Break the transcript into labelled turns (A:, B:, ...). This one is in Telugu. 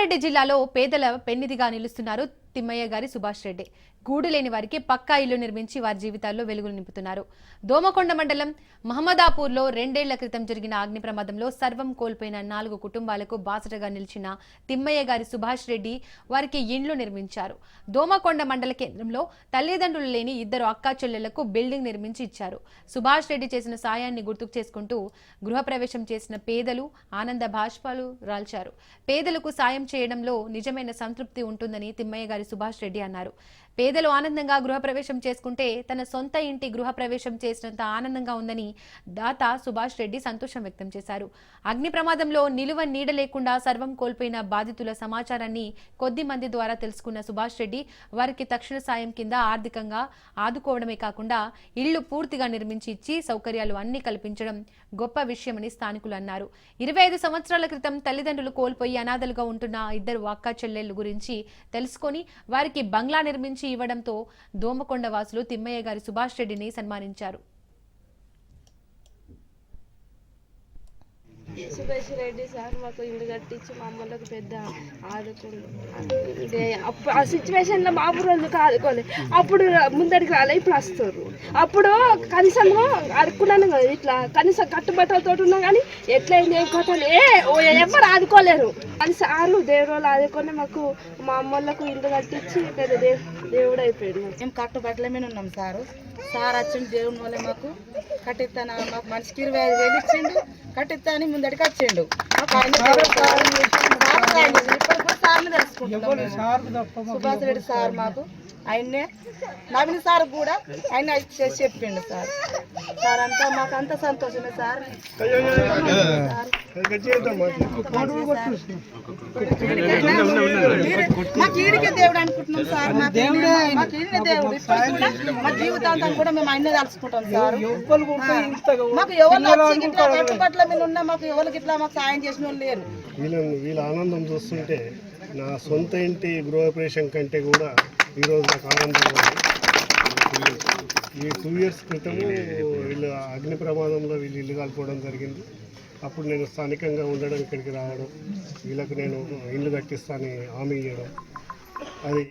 A: రంగారెడ్డి జిల్లాలో పేదల పెన్నిదిగా నిలుస్తున్నారు. తిమ్మయ్య గారి సుభాష్ రెడ్డి. గూడు లేని వారికి పక్కా ఇల్లు నిర్మించి వారి జీవితాల్లో వెలుగులు నింపుతున్నారు. దోమకొండ మండలం మహమ్మదాపూర్లో రెండేళ్ళ క్రితం జరిగిన అగ్ని ప్రమాదంలో సర్వం కోల్పోయిన నాలుగు కుటుంబాలకు బాసటగా నిలిచిన తిమ్మయ్య గారి సుభాష్ రెడ్డి వారికి ఇండ్లు నిర్మించారు. దోమకొండ మండల కేంద్రంలో తల్లిదండ్రులు లేని ఇద్దరు అక్కా చెల్లెళ్ళకు బిల్డింగ్ నిర్మించి ఇచ్చారు. సుభాష్ రెడ్డి చేసిన సాయాన్ని గుర్తుకు చేసుకుంటూ గృహప్రవేశం చేసిన పేదలు ఆనంద భాష్పాలు రాల్చారు. పేదలకు సాయం చేయడంలో నిజమైన సంతృప్తి ఉంటుందని తిమ్మయ్య గారి సుభాష్ రెడ్డి అన్నారు. పేదలు ఆనందంగా గృహప్రవేశం చేసుకుంటే తన సొంత ఇంటి గృహప్రవేశం చేసినంత ఆనందంగా ఉందని దాత సుభాష్ రెడ్డి సంతోషం వ్యక్తం చేశారు. అగ్ని ప్రమాదంలో నిలువ నీడ లేకుండా సర్వం కోల్పోయిన బాధితుల సమాచారాన్ని కొద్ది మంది ద్వారా తెలుసుకున్న సుభాష్ రెడ్డి వారికి తక్షణ సాయం కింద ఆర్థికంగా ఆదుకోవడమే కాకుండా ఇళ్ళు పూర్తిగా నిర్మించి ఇచ్చి సౌకర్యాలు అన్ని కల్పించడం గొప్ప విషయమని స్థానికులు అన్నారు. ఇరవై ఐదు సంవత్సరాల క్రితం తల్లిదండ్రులు కోల్పోయి అనాథలుగా ఉంటున్న ఇద్దరు అక్క చెల్లెళ్ళు గురించి తెలుసుకొని వారికి బంగ్లా నిర్మించి ఇవ్వడంతో దోమకొండ వాసులు తిమ్మయ్య గారి సుభాష్ రెడ్డిని సన్మానించారు.
B: సుభేష్ రెడ్డి సార్ మాకు ఇల్లు కట్టించి మా అమ్మలకు పెద్ద ఆదుకుండు ఇదే అప్పుడు ఆ సిచ్యువేషన్లో మా రోజులకు ఆదుకోలే అప్పుడు ముందడికి రాలే ఇప్పుడు వస్తారు. అప్పుడు కనీసం అడుక్కున్నాను కదా ఇట్లా కనీసం కట్టుబట్టలతో ఉన్నా కానీ ఎట్లయింది ఏం కొట్టాలి ఏ ఓ ఎవరు ఆదుకోలేరు. అని సార్లు దేవుడు వాళ్ళు ఆదుకొని మాకు మా అమ్మలకు ఇల్లు కట్టించి పెద్ద దేవుడు అయిపోయాడు.
C: మేము కట్టుబట్టల మీద ఉన్నాం సారు. సార్ వచ్చిండు దేవుని వల్ల మాకు. కట్టిస్తాను మాకు మనిషికి ఇరవై ఐదు వేలు ఇచ్చిండు. కట్టిస్తా అని ముందడికి వచ్చిండు sir sir. Subhash Reddy sir మాకు. ఆయన్నే నవీన్ సార్ కూడా ఆయన చేసి చెప్పిండు సార్. సార్ అంతా మాకు అంత సంతోషమే సార్. మాకు ఈడికే దేవుడు అనుకుంటున్నాం సార్. ఈయనే దేవుడు ఇప్పుడు కూడా మా జీవితాంతం కూడా మేము ఆయనే తలుచుకుంటాం సార్. మాకు ఎవరు వచ్చి ఇట్లా కట్టుబట్ల మీద ఉన్నా మాకు ఎవరికి ఇట్లా మాకు సాయం చేసిన వాళ్ళు లేరు.
D: వీళ్ళని వీళ్ళ ఆనందం చూస్తుంటే నా సొంత ఇంటి గృహప్రవేశం కంటే కూడా ఈరోజు నాకు ఆనందంగా ఉంది. ఈ టూ ఇయర్స్ క్రితం వీళ్ళు అగ్ని ప్రమాదంలో వీళ్ళు ఇల్లు కాలిపోవడం జరిగింది. అప్పుడు నేను స్థానికంగా ఉండడం ఇక్కడికి రావడం వీళ్ళకు నేను ఇల్లు కట్టిస్తానని హామీ ఇవ్వడం అది